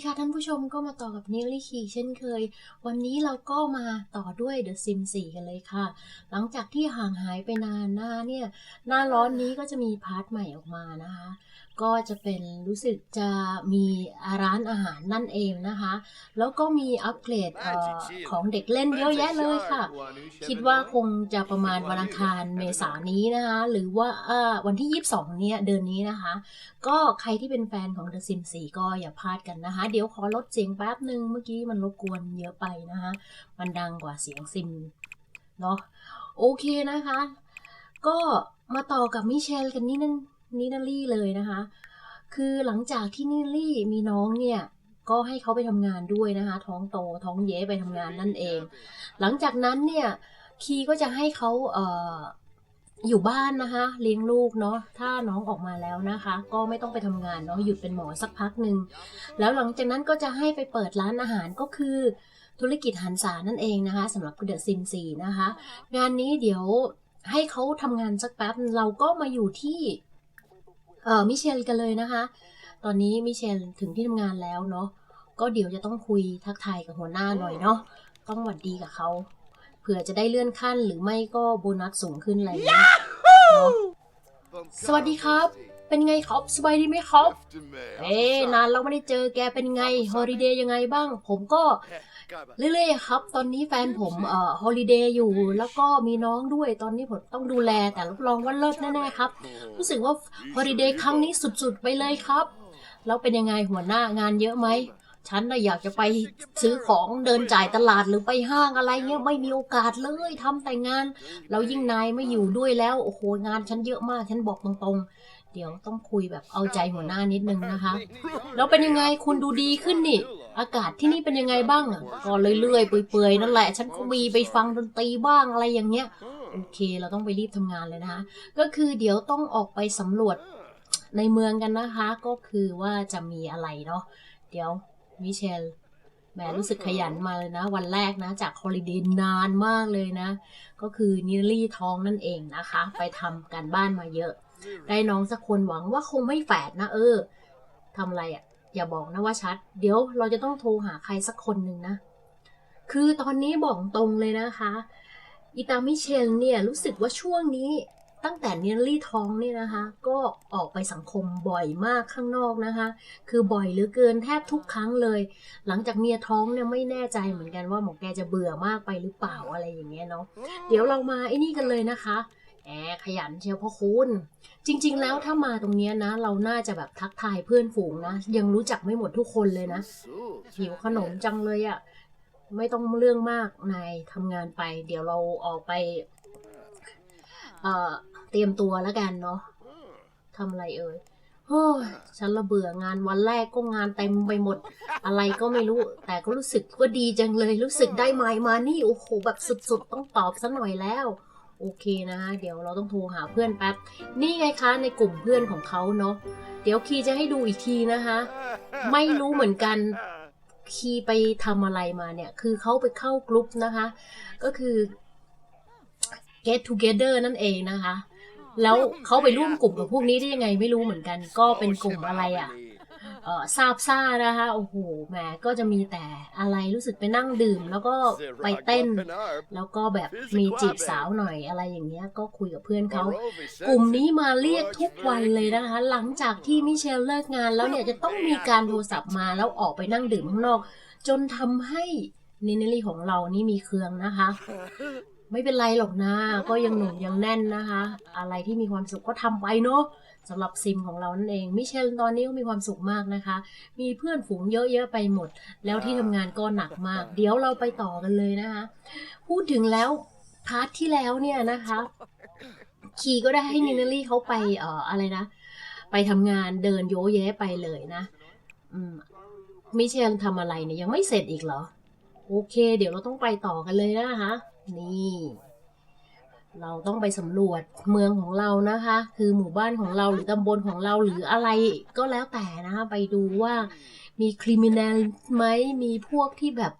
ดีค่ะท่านผู้ชมก็มาต่อกับนิลลี่คีเช่นเคย วันนี้เราก็มาต่อด้วย The Sim 4 กันเลยค่ะ หลังจากที่ห่างหายไปนานหน้าเนี่ย หน้าร้อนนี้ก็จะมีพาร์ทใหม่ออกมานะคะ ก็จะเป็นรู้สึกจะมีร้านอาหารนั่นเองนะคะ แล้วก็มีอัปเกรดเออของเด็กเล่นเยอะแยะเลยค่ะ คิดว่าคงจะประมาณวันอังคารเมษายนนี้นะคะ หรือว่าเอ่อวันที่ 22 เนี่ยเดือนนี้นะคะ ก็ใครที่เป็นแฟนของ The Sims 4 ก็อย่าพลาดกันนะคะ เดี๋ยวขอลดเสียงแป๊บหนึ่งเมื่อกี้มันรบกวนเยอะไปนะคะ มันดังกว่าเสียงซิมเนาะโอเคนะคะ ก็มาต่อกับมิเชลกันนี่นั่น นินาลี่เลยนะคะ คือหลังจากที่นินาลี่มีน้องเนี่ยก็ให้เขาไปทำงานด้วยนะคะ ท้องโตท้องเย้ไปทำงานนั่นเอง หลังจากนั้นเนี่ยคีก็จะให้เขาเอ่ออยู่บ้านนะคะ เลี้ยงลูกเนาะถ้าน้องออกมาแล้วนะคะ ก็ไม่ต้องไปทำงานเนาะหยุดเป็นหมอสักพักหนึ่งแล้วหลังจากนั้นก็จะให้ไปเปิดร้านอาหารก็คือธุรกิจหันษานั่นเองนะคะสำหรับเดอะซิมซีนะคะ งานนี้เดี๋ยวให้เขาทำงานสักแป๊บเราก็มาอยู่ที่ เอ่อมิเชลกันเลยนะคะ ตอนนี้มิเชลถึงที่ทำงานแล้วเนาะก็เดี๋ยวจะต้องคุยทักทายกับหัวหน้าหน่อยเนาะต้องหวัดดีกับเขาเผื่อจะได้เลื่อนขั้นหรือไม่ก็โบนัสสูงขึ้นอะไรอย่างเงี้ยเนาะสวัสดีครับ เป็นไงครับ สบายดีไหมครับ เอ๊ะนานเราไม่ได้เจอแกเป็นไงฮอลิเดย์ยังไงบ้าง ผมก็เรื่อยๆครับ ตอนนี้แฟนผมเอ่อฮอลิเดย์อยู่ แล้วก็มีน้องด้วย ตอนนี้ผมต้องดูแล แต่รับรองว่าเลิศแน่ๆครับ รู้สึกว่าฮอลิเดย์ครั้งนี้สุดๆไปเลยครับ แล้วเป็นยังไงหัวหน้างานเยอะไหม ฉันน่ะอยากจะไปซื้อของเดินจ่ายตลาดหรือไปห้างอะไรเงี้ยไม่มีโอกาสเลยทำแต่งาน แล้วยิ่งนายไม่อยู่ด้วยแล้ว โอ้โหงานฉันเยอะมาก ฉันบอกตรงๆ เดี๋ยวต้องคุยแบบเอาใจหัวหน้านิดนึงนะคะ แล้วเป็นยังไงคุณดูดีขึ้นนี่ อากาศที่นี่เป็นยังไงบ้างอะก็เรื่อยๆเปื่อยๆนั่นแหละ ฉันก็มีไปฟังดนตรีบ้างอะไรอย่างเงี้ยโอเค เราต้องไปรีบทำงานเลยนะคะ ก็คือเดี๋ยวต้องออกไปสำรวจในเมืองกันนะคะ ก็คือว่าจะมีอะไรเนาะเดี๋ยวมิเชลแหมรู้สึกขยันมาเลยนะ วันแรกนะ จากฮอลิเดย์นานมากเลยนะ ก็คือนิลลี่ท้องนั่นเองนะคะ ไปทำการบ้านมาเยอะ ได้น้องสักคนหวังว่าคงไม่แฝดนะเออทำอะไรอะ่ะ อย่าบอกนะว่าชัด เดี๋ยวเราจะต้องโทรหาใครสักคนหนึ่งนะ คือตอนนี้บอกตรงเลยนะคะอีตามิเชลเนี่ยรู้สึกว่าช่วงนี้ตั้งแต่เนลลี่ท้องเนี่ยนะคะ ก็ออกไปสังคมบ่อยมากข้างนอกนะคะ คือบ่อยเหลือเกินแทบทุกครั้งเลย หลังจากเมียท้องเนี่ยไม่แน่ใจเหมือนกันว่าหมอแกจะเบื่อมากไปหรือเปล่าอะไรอย่างเงี้ยเนาะเดี๋ยวเรามาไอ้นี่กันเลยนะคะ ขยันเชียวพ่อคุณ จริง ๆ แล้วถ้ามาตรงเนี้ยนะ เราน่าจะแบบทักทายเพื่อนฝูงนะ ยังรู้จักไม่หมดทุกคนเลยนะ หิวขนมจังเลยอะ่ะ ไม่ต้องเรื่องมากนายทำงานไป เดี๋ยวเราออกไป เอ่อ เตรียมตัวแล้วกันเนาะทำอะไรเอ่ยโอ้ฉันระเบื่องานวันแรกก็งานเต็มไปหมด อะไรก็ไม่รู้ แต่ก็รู้สึกว่าดีจังเลย รู้สึกได้ไมล์มานี่ โอ้โห แบบสุดๆ ต้องตอบซะหน่อยแล้ว โอเคนะเดี๋ยวเราต้องโทรหาเพื่อนแป๊บ นี่ไงคะในกลุ่มเพื่อนของเขาเนาะ เดี๋ยวคีจะให้ดูอีกทีนะคะ ไม่รู้เหมือนกันคีไปทำอะไรมาเนี่ย คือเขาไปเข้ากลุ่มนะคะ ก็คือ get together นั่นเองนะคะ แล้วเขาไปร่วมกลุ่มกับพวกนี้ได้ยังไงไม่รู้เหมือนกัน ก็เป็นกลุ่มอะไรอะ ซาบซ่านะคะโอ้โหแหมก็จะมีแต่อะไรรู้สึกไปนั่งดื่ม แล้วก็ไปเต้น แล้วก็แบบมีจีบสาวหน่อยอะไรอย่างเงี้ยก็คุยกับเพื่อนเขา กลุ่มนี้มาเรียกทุกวันเลยนะคะ หลังจากที่มิเชลเลิกงานแล้วเนี่ยจะต้องมีการโทรศัพท์มาแล้วออกไปนั่งดื่มข้างนอก จนทำให้นินลี่ของเรานี่มีเครืองนะคะไม่เป็นไรหรอกนะ ก็ยังหนุ่มยังแน่นนะคะ อะไรที่มีความสุขก็ทำไปเนาะ สำหรับซิมของเรานั่นเองมิเชลตอนนี้ก็มีความสุขมากนะคะ มีเพื่อนฝูงเยอะๆไปหมด แล้วที่ทำงานก็หนักมาก เดี๋ยวเราไปต่อกันเลยนะคะ พูดถึงแล้วพาร์ทที่แล้วเนี่ยนะคะ คีก็ได้ให้นินลี่เขาไปเอ่ออะไรนะ ไปทำงานเดินโยแยะไปเลยนะอืมมิเชลทำอะไรเนี่ยยังไม่เสร็จอีกเหรอ โอเค เดี๋ยวเราต้องไปต่อกันเลยนะคะ นี่ เราต้องไปสำรวจเมืองของเรานะคะ คือหมู่บ้านของเราหรือตำบลของเราหรืออะไรก็แล้วแต่นะคะ ไปดูว่ามีคริมินลไหมมีพวกที่แบบ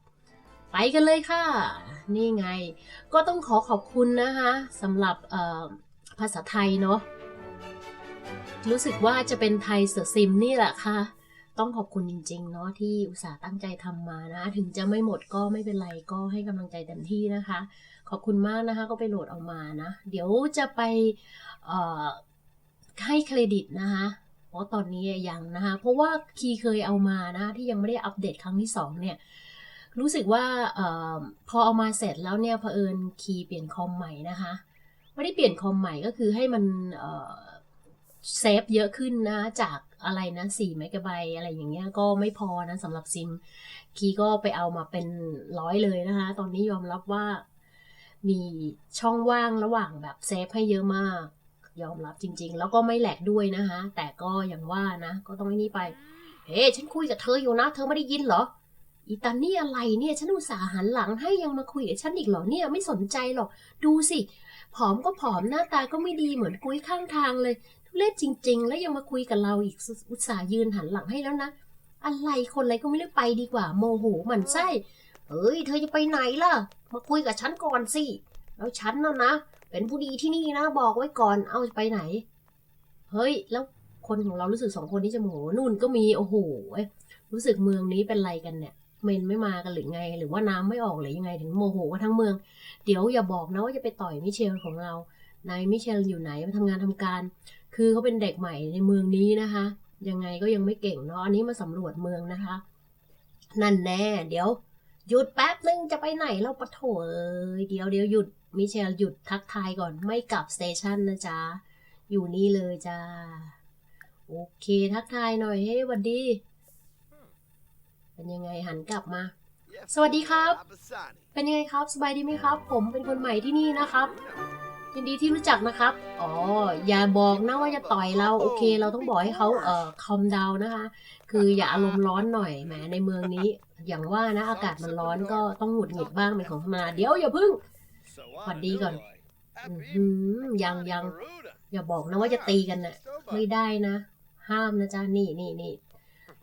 ไปกันเลยค่ะ นี่ไง ก็ต้องขอขอบคุณนะคะสำหรับภาษาไทยเนาะรู้สึกว่าจะเป็นไทยเสือซิมนี่แหละค่ะ ต้องขอบคุณจริง ๆ เนาะที่อุตส่าห์ตั้งใจทำมานะ ถึงจะไม่หมดก็ไม่เป็นไรก็ให้กำลังใจเต็มที่นะคะ ขอบคุณมากนะคะก็ไปโหลดเอามานะ เดี๋ยวจะไปให้เครดิตนะคะเพราะตอนนี้ยังนะคะเพราะว่าคีเคยเอามานะที่ยังไม่ได้อัปเดตครั้งที่สองเนี่ยรู้สึกว่าอพอเอามาเสร็จแล้วเนี่ยเผอิญคีย์เปลี่ยนคอมใหม่นะคะไม่ได้เปลี่ยนคอมใหม่ก็คือให้มันเซฟเยอะขึ้นนะจากอะไรนะ4เมกะไบต์อะไรอย่างเงี้ยก็ไม่พอนะสำหรับซิม คีก็ไปเอามาเป็นร้อยเลยนะคะ ตอนนี้ยอมรับว่า มีช่องว่างระหว่างแบบเซฟให้เยอะมาก ยอมรับจริง ๆ แล้วก็ไม่แหลกด้วยนะคะ แต่ก็อย่างว่านะ ก็ต้องไอ้นี่ไปเฮ้ฉันคุยกับเธออยู่นะ เธอไม่ได้ยินเหรออีตานี่อะไรเนี่ย ฉันอุตส่าห์หันหลังให้ยังมาคุยกับฉันอีกเหรอเนี่ยไม่สนใจหรอก ดูสิ ผอมก็ผอมหน้าตาก็ไม่ดีเหมือนกุ้ยข้างทางเลย ทุเรศจริง ๆ แล้วยังมาคุยกับเราอีกอุตส่าห์ยืนหันหลังให้แล้วนะ อะไรคนอะไรก็ไม่ได้ไปดีกว่า โมโหหมันไส้ เอ้ย เธอจะไปไหนล่ะ มาคุยกับฉันก่อนสิ แล้วฉันน่ะนะ เป็นผู้ดีที่นี่นะ บอกไว้ก่อน เอาไปไหน เฮ้ย แล้วคนของเรารู้สึกสองคนนี้จะโมโหนู่นก็มี โอ้โหเอ้ยรู้สึกเมืองนี้เป็นไรกันเนี่ย เมนไม่มากันหรือไง หรือว่าน้ำไม่ออกหรือยังไงถึงโมโหกันทั้งเมือง เดี๋ยวอย่าบอกนะว่าจะไปต่อยมิเชลของเรา นายมิเชลอยู่ไหนมาทำงานทำการ คือเขาเป็นเด็กใหม่ในเมืองนี้นะคะ ยังไงก็ยังไม่เก่งเนาะ อันนี้มาสำรวจเมืองนะคะ นั่นแน่ เดี๋ยว หยุดแป๊บนึงจะไปไหนเราปะโถเอ้ยเดี๋ยวเดี๋ยวหยุดมิเชลหยุดทักทายก่อนไม่กลับสเตชันนะจ๊ะ อยู่นี่เลยจ้า โอเคทักทายหน่อยเฮ้ยหวันดี เป็นยังไงหันกลับมา สวัสดีครับ เป็นยังไงครับ สบายดีไหมครับ ผมเป็นคนใหม่ที่นี่นะครับยินดีที่รู้จักนะครับ อ๋อ อย่าบอกนะว่าจะต่อยเรา โอเค เราต้องบอกให้เขาเอ่อคอมดาวนะคะ คืออย่าอารมณ์ร้อนหน่อย แหม ในเมืองนี้ อย่างว่านะอากาศมันร้อนก็ต้องหงุดหงิดบ้างเป็นของธรรมดาเดี๋ยวอย่าพึ่งหวัดดีก่อนอื้อหือยังยังอย่าบอกนะว่าจะตีกันน่ะไม่ได้นะ ห้ามนะจ๊ะนี่นี่นี่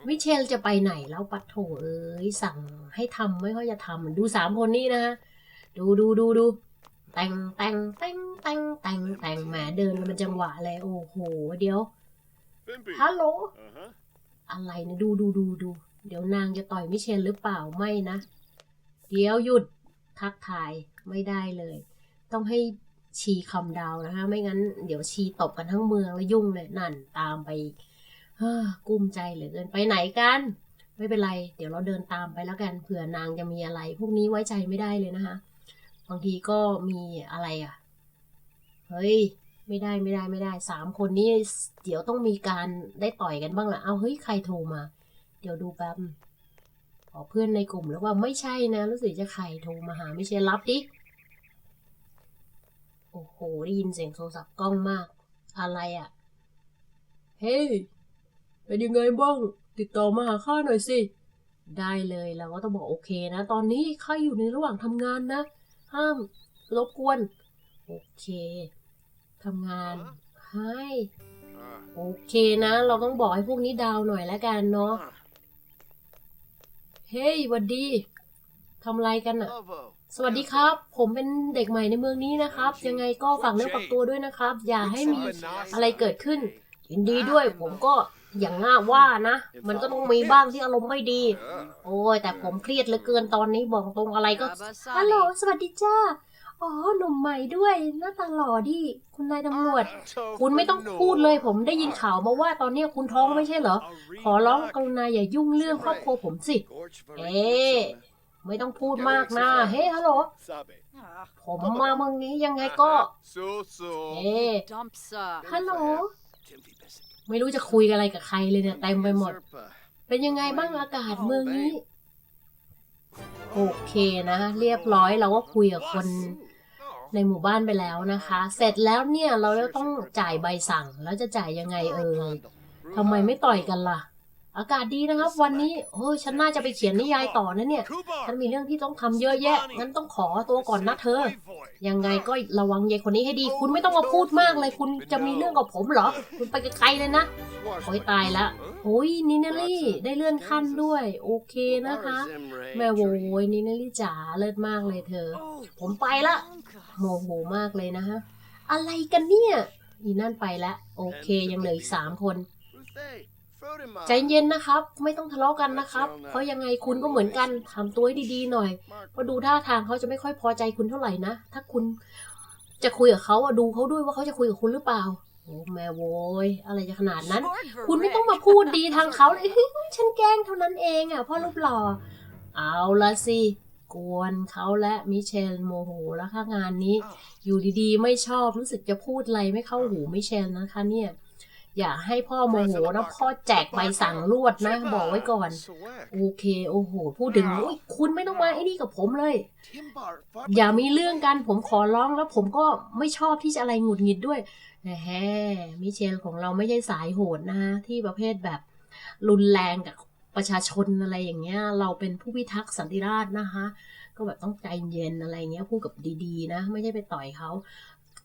มิเชลจะไปไหนแล้วปัดโถเอ้ยสั่งให้ทำไม่ค่อยจะทำดูสามคนนี้นะฮะดูดูดูดูแต่งแต่งแต่งแต่งแต่งแต่งแหมเดินกันเป็นจังหวะเลยโอ้โห เดี๋ยวฮัลโหลอะไรนะดูดูดูดู เดี๋ยวนางจะต่อยมิเชลหรือเปล่าไม่นะ เดี๋ยวหยุดทักทายไม่ได้เลย ต้องให้ชีคำดาวนะคะ ไม่งั้น เดี๋ยวชีตบกันทั้งเมืองแล้วยุ่งเลยนั่นตามไปกุ้มใจเหลือเกินไปไหนกัน ไม่เป็นไร เดี๋ยวเราเดินตามไปแล้วกันเผื่อนางจะมีอะไร พวกนี้ไว้ใจไม่ได้เลยนะคะบางทีก็มีอะไรอะ เฮ้ย ไม่ได้ไม่ได้ไม่ได้สามคนนี้เดี๋ยวต้องมีการได้ต่อยกันบ้างละเอาเฮ้ยใครโทรมา เดี๋ยวดูแป๊บขอเพื่อนในกลุ่มแล้วว่าไม่ใช่นะ รู้สึกจะใครโทรมาหาไม่ใช่รับดิ โอ้โห ได้ยินเสียงโทรศัพท์กล้องมาก อะไรอะ่ะ เฮ้ยเป็นยังไงบ้าง ติดต่อมาหาข้าหน่อยสิ ได้เลยเราก็ต้องบอกโอเคนะ ตอนนี้ข้าอยู่ในระหว่างทำงานนะ ห้ามรบกวน โอเคทำงานให้โอเคนะ เราต้องบอกให้พวกนี้ดาวหน่อยแล้วกันเนาะ เฮ้ยหวัดดีทำอะไรกันอะสวัสดีครับ ผมเป็นเด็กใหม่ในเมืองนี้นะครับ ยังไงก็ฝากเนื้อฝากตัวด้วยนะครับ อย่าให้มีอะไรเกิดขึ้นยินดีด้วย ผมก็อย่างง่าว่านะ มันก็ต้องมีบ้างที่อารมณ์ไม่ดี โอ้ยแต่ผมเครียดเหลือเกินตอนนี้บอกตรงอะไรก็ฮัลโหลสวัสดีจ้า อ๋อหนุ่มใหม่ด้วย หน้าตาหล่อดิ คุณนายตำรวจ คุณไม่ต้องพูดเลย ผมได้ยินข่าวมาว่าตอนนี้คุณท้องไม่ใช่เหรอ ขอร้องกรุณาอย่ายุ่งเรื่องครอบครัวผมสิ เอ๊ะไม่ต้องพูดมากนะ เฮ้ยฮัลโหล ผมมาเมืองนี้ยังไงก็ เอ๊ะฮัลโหล ไม่รู้จะคุยอะไรกับใครเลยเนี่ยเต็มไปหมด เป็นยังไงบ้างอากาศเมืองนี้ โอเคนะ เรียบร้อยเราก็คุยกับคน ในหมู่บ้านไปแล้วนะคะ เสร็จแล้วเนี่ยเราจะต้องจ่ายใบสั่ง แล้วจะจ่ายยังไงเอ่ยทำไมไม่ต่อยกันล่ะ อากาศดีนะครับ วันนี้โอ้ยฉันน่าจะไปเขียนนิยายต่อนะเนี่ย ฉันมีเรื่องที่ต้องทำเยอะแยะ งั้นต้องขอตัวก่อนนะเธอ ยังไงก็ระวังยายคนนี้ให้ดี คุณไม่ต้องมาพูดมากเลย คุณจะมีเรื่องกับผมเหรอ คุณไปไกับใครเลยนะ โอ้ยตายละโอ้ยนินาลี่ได้เลื่อนขั้นด้วย โอเคนะคะ แม่โวยนินาลี่จ๋าเลิศมากเลยเธอ ผมไปละ โมโหมากเลยนะฮะ อะไรกันเนี่ย อีนั่นไปละ โอเคยังเหลืออีกสามคน ใจเย็นนะครับ ไม่ต้องทะเลาะกันนะครับ เพราะยังไงคุณก็เหมือนกันทำตัวให้ดีๆหน่อยเพราะดูท่าทางเขาจะไม่ค่อยพอใจคุณเท่าไหร่นะ ถ้าคุณจะคุยกับเขาอะดูเขาด้วยว่าเขาจะคุยกับคุณหรือเปล่าโอ้แม่โวยอะไรจะขนาดนั้น คุณไม่ต้องมาพูดดีทางเขาเลยฉันแกล้งเท่านั้นเองอะพ่อรูปหล่อ เอาละสิ กวนเขาและมิเชลโมโหแล้วค่ะงานนี้ อยู่ดีๆ ไม่ชอบรู้สึกจะพูดอะไรไม่เข้าหูมิเชลนะคะเนี่ยอย่าให้พ่อโมโหนะพ่อแจกใบสั่งรวดนะ บอกไว้ก่อน Swag. โอเค โอ้โห พูดถึงอุ๊ยคุณไม่ต้องมาไอ้นี่กับผมเลย Timbar, fuck. อย่ามีเรื่องกันผมขอร้องแล้วผมก็ไม่ชอบที่จะอะไรหงุดหงิดด้วยแหมมิเชลของเราไม่ใช่สายโหดนะที่ประเภทแบบรุนแรงกับ ประชาชนอะไรอย่างเงี้ย เราเป็นผู้พิทักษ์สันติราษฎร์นะคะ ก็แบบต้องใจเย็นอะไรเงี้ยพูดกับดีๆนะ ไม่ใช่ไปต่อยเขา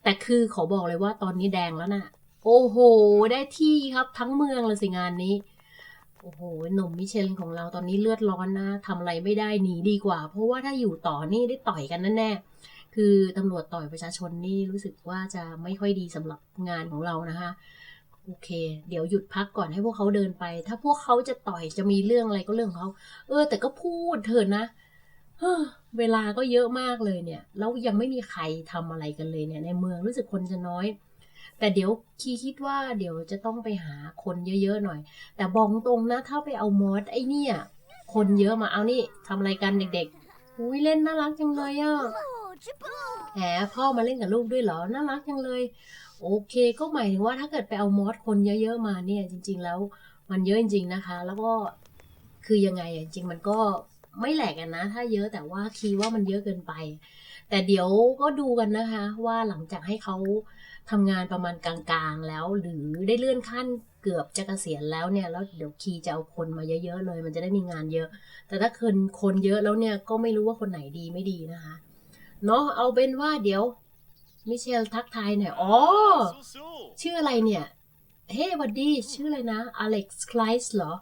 แต่คือขอบอกเลยว่าตอนนี้แดงแล้วนะ่ะ โอ้โห ได้ที่ครับทั้งเมืองเลยสิงานนี้โอ้โห หนุ่มมิเชลของเราตอนนี้เลือดร้อนนะทำอะไรไม่ได้หนีดีกว่า เพราะว่าถ้าอยู่ต่อนี่ได้ต่อยกันแน่ๆ คือตำรวจต่อยประชาชนนี่รู้สึกว่าจะไม่ค่อยดีสำหรับงานของเรานะคะ โอเค เดี๋ยวหยุดพักก่อนให้พวกเขาเดินไป ถ้าพวกเขาจะต่อยจะมีเรื่องอะไรก็เรื่องของเขา เออ แต่ก็พูดเถอะนะเฮ้อเวลาก็เยอะมากเลยเนี่ย แล้วยังไม่มีใครทำอะไรกันเลยเนี่ย ในเมืองรู้สึกคนจะน้อย แต่เดี๋ยวคีคิดว่าเดี๋ยวจะต้องไปหาคนเยอะๆหน่อย แต่บอกตรงนะ ถ้าไปเอามอสไอ้เนี่ย คนเยอะมาเอานี่ทำอะไรกันเด็กๆอุ้ยเล่นน่ารักจังเลยอะแหมพ่อมาเล่นกับลูกด้วยเหรอ น่ารักจังเลย โอเค ก็หมายถึงว่าถ้าเกิดไปเอามอสคนเยอะๆมาเนี่ย จริง ๆ แล้วมันเยอะจริง ๆ นะคะ แล้วก็คือยังไงจริงมันก็ไม่แหลกกันนะ ถ้าเยอะแต่ว่าคีย์ว่ามันเยอะเกินไป แต่เดี๋ยวก็ดูกันนะคะ ว่าหลังจากให้เขาทำงานประมาณกลางๆแล้ว หรือได้เลื่อนขั้นเกือบจะเกษียณแล้วเนี่ยแล้วเดี๋ยวคีย์จะเอาคนมาเยอะๆเลย มันจะได้มีงานเยอะ แต่ถ้าคนคนเยอะแล้วเนี่ยก็ไม่รู้ว่าคนไหนดีไม่ดีนะคะเนาะเอาเป็นว่าเดี๋ยว มิเชลทักทายหน่อย อ๋อ ชื่ออะไรเนี่ย เฮ้วัดดีชื่ออะไรนะ อเล็กซ์คลายส์เหรอ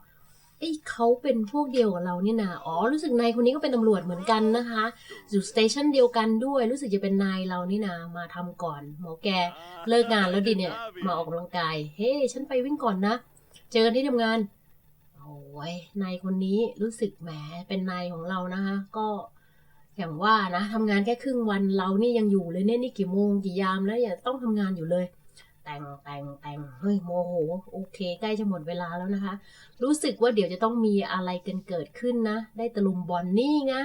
เอ้เขาเป็นพวกเดียวกับเรานี่นะอ๋อ รู้สึกนายคนนี้ก็เป็นตำรวจเหมือนกันนะคะ อยู่สเตชันเดียวกันด้วย รู้สึกจะเป็นนายเรานี่นะมาทำก่อน หมอแก เลิกงานแล้วดิเนี่ย มาออกกำลังกาย เฮ้ ฉันไปวิ่งก่อนนะ เจอกันที่ทำงาน โอ้ยนายคนนี้รู้สึกแหม เป็นนายของเรานะคะ ก็ อย่างว่านะทำงานแค่ครึ่งวันเรานี่ยังอยู่เลยเนี่ยนี่กี่โมงกี่ยามแล้วยังต้องทำงานอยู่เลย แต่งแต่งแต่งเฮ้ยโมโหโอเค ใกล้จะหมดเวลาแล้วนะคะ รู้สึกว่าเดี๋ยวจะต้องมีอะไรกันเกิดขึ้นนะ ได้ตะลุมบอลนี่ไง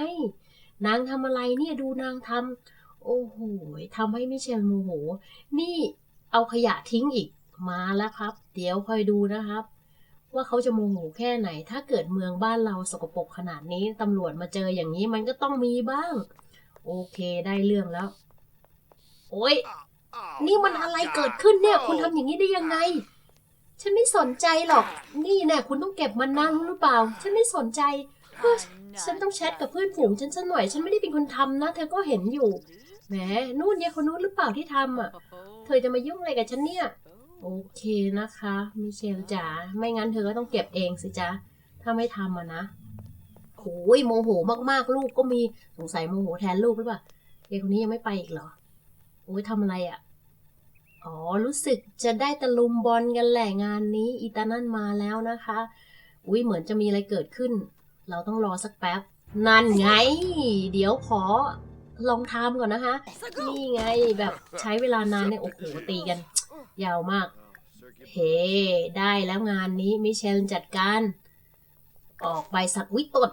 นางทำอะไรเนี่ยดูนางทำโอ้โหทำให้มิเชลโมโห นี่เอาขยะทิ้งอีกมาแล้วครับ เดี๋ยวคอยดูนะครับ ว่าเขาจะโมโหแค่ไหน ถ้าเกิดเมืองบ้านเราสกปรกขนาดนี้ตำรวจมาเจออย่างนี้มันก็ต้องมีบ้าง โอเคได้เรื่องแล้ว โอ้ยนี่มันอะไรเกิดขึ้นเนี่ย คุณทำอย่างนี้ได้ยังไง ฉันไม่สนใจหรอก นี่เนี่ยคุณต้องเก็บมันนะรู้หรือเปล่า ฉันไม่สนใจเพื่อฉันต้องแชทกับเพื่อนฝูงฉันสักหน่อย ฉันไม่ได้เป็นคนทำนะ เธอก็เห็นอยู่ แหม นู่นเนี่ยคนนู้นหรือเปล่าที่ทำอะ เธอจะมายุ่งอะไรกับฉันเนี่ย โอเคนะคะมิเชลจ๋าไม่งั้นเธอก็ต้องเก็บเองสิจ๊ะ ถ้าไม่ทำอะนะโอ้ยโมโหมากๆ ลูกก็มีสงสัยโมโหแทนลูกหรือเปล่าเด็กคนนี้ยังไม่ไปอีกเหรอโอ้ยทำอะไรอะอ๋อรู้สึกจะได้ตะลุมบอลกันแหละงานนี้อีตานั่นมาแล้วนะคะ อุ้ยเหมือนจะมีอะไรเกิดขึ้น เราต้องรอสักแป๊บนั่นไง เดี๋ยวขอลองทำก่อนนะคะ นี่ไงแบบใช้เวลานานเนี่ยโอ้โหตีกัน ยาวมาก circuit เฮ้ ได้แล้วงานนี้มิเชลจัดการ ออกใบสักวิตด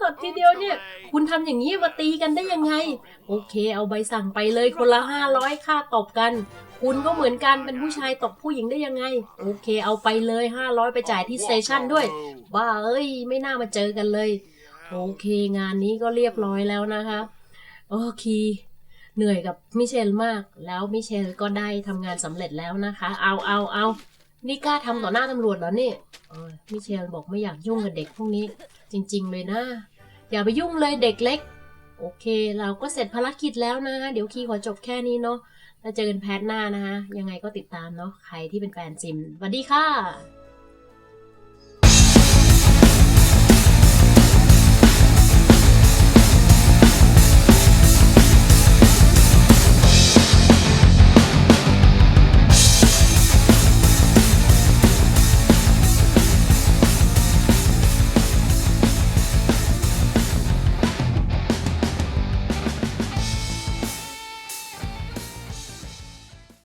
ตดทีเดียวเนี่ย คุณทำอย่างนี้มาตีกันได้ยังไง โอเค เอาใบสั่งไปเลยคนละห้าร้อยค่าตบกัน คุณก็เหมือนกันเป็นผู้ชายตบผู้หญิงได้ยังไง โอเค เอาไปเลยห้าร้อยไปจ่ายที่สเตชันด้วยบ้าเอ้ย ไม่น่ามาเจอกันเลย โอเค งานนี้ก็เรียบร้อยแล้วนะคะ โอเคเหนื่อยกับมิเชลมาก แล้วมิเชลก็ได้ทำงานสำเร็จแล้วนะคะ เอาเอาเอานี่กล้าทำต่อหน้าตำรวจเหรอเนี่ยมิเชลบอกไม่อยากยุ่งกับเด็กพวกนี้ จริง ๆ เลยนะ อย่าไปยุ่งเลยเด็กเล็ก โอเค เราก็เสร็จภารกิจแล้วนะ เดี๋ยวคีขอจบแค่นี้เนาะแล้วเจอกันแพทหน้านะคะ ยังไงก็ติดตามเนาะใครที่เป็นแฟนซิมสวัสดีค่ะ